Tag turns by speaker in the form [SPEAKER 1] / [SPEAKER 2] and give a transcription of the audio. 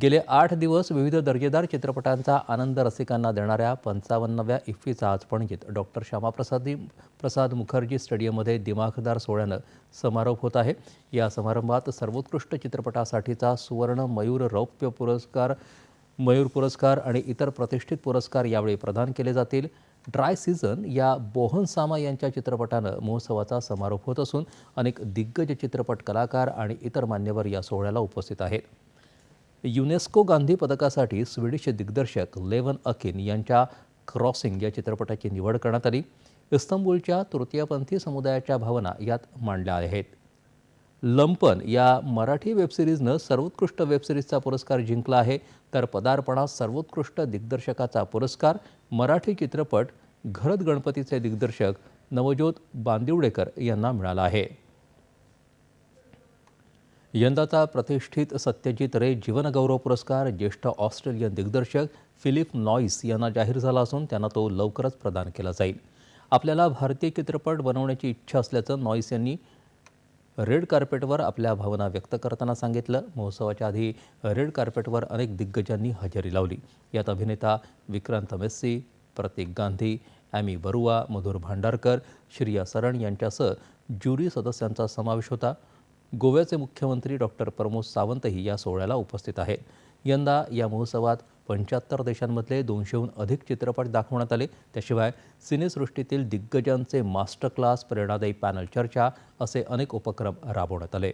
[SPEAKER 1] गेले आठ दिवस विविध दर्जेदार चित्रपटांचा आनंद रसिकांना देणाऱ्या पंचावन्नव्या इफ्फीचा आज पणजीत डॉक्टर श्यामाप्रसादी प्रसाद मुखर्जी स्टेडियममध्ये दिमाखदार सोहळ्यानं समारोप होत आहे. या समारंभात सर्वोत्कृष्ट चित्रपटासाठीचा सुवर्ण मयूर रौप्य पुरस्कार मयूर पुरस्कार आणि इतर प्रतिष्ठित पुरस्कार यावेळी प्रदान केले जातील. ड्राय सीझन या बोहन सामा यांच्या चित्रपटानं महोत्सवाचा समारोप होत असून अनेक दिग्गज चित्रपट कलाकार आणि इतर मान्यवर या सोहळ्याला उपस्थित आहेत. युनेस्को गांधी पदकासाठी स्वीडिश दिग्दर्शक लेवन अकिन यांच्या क्रॉसिंग या चित्रपटाची निवड करण्यात आली. इस्तंबूलच्या तृतीयपंथी समुदायाच्या भावना यात मांडल्या आहेत. लंपन या मराठी वेबसिरीजनं सर्वोत्कृष्ट वेबसिरीजचा पुरस्कार जिंकला आहे. तर पदार्पणात सर्वोत्कृष्ट दिग्दर्शकाचा पुरस्कार मराठी चित्रपट घरत गणपतीचे दिग्दर्शक नवज्योत बांदिवडेकर यांना मिळाला आहे. यंदाचा प्रतिष्ठित सत्यजित रे जीवनगौरव पुरस्कार ज्येष्ठ ऑस्ट्रेलियन दिग्दर्शक फिलिप नॉईस यांना जाहीर झाला असून त्यांना तो लवकरच प्रदान केला जाईल. आपल्याला भारतीय चित्रपट बनवण्याची इच्छा असल्याचं नॉईस यांनी रेड कार्पेटवर आपल्या भावना व्यक्त करताना सांगितलं. महोत्सवाच्या आधी रेड कार्पेटवर अनेक दिग्गजांनी हजेरी लावली. यात अभिनेता विक्रांत मेस्सी प्रतीक गांधी ॲमी बरुआ मधुर भांडारकर श्रिया सरण यांच्यासह ज्युरी सदस्यांचा समावेश होता. गोव्याचे मुख्यमंत्री डॉक्टर प्रमोद सावंतही या सोहळ्याला उपस्थित आहेत. यंदा या महोत्सवात पंच्याहत्तर देशांमधले दोनशेहून अधिक चित्रपट दाखवण्यात आले. त्याशिवाय सिनेसृष्टीतील दिग्गजांचे मास्टर क्लास प्रेरणादायी पॅनल चर्चा असे अनेक उपक्रम राबवण्यात आले.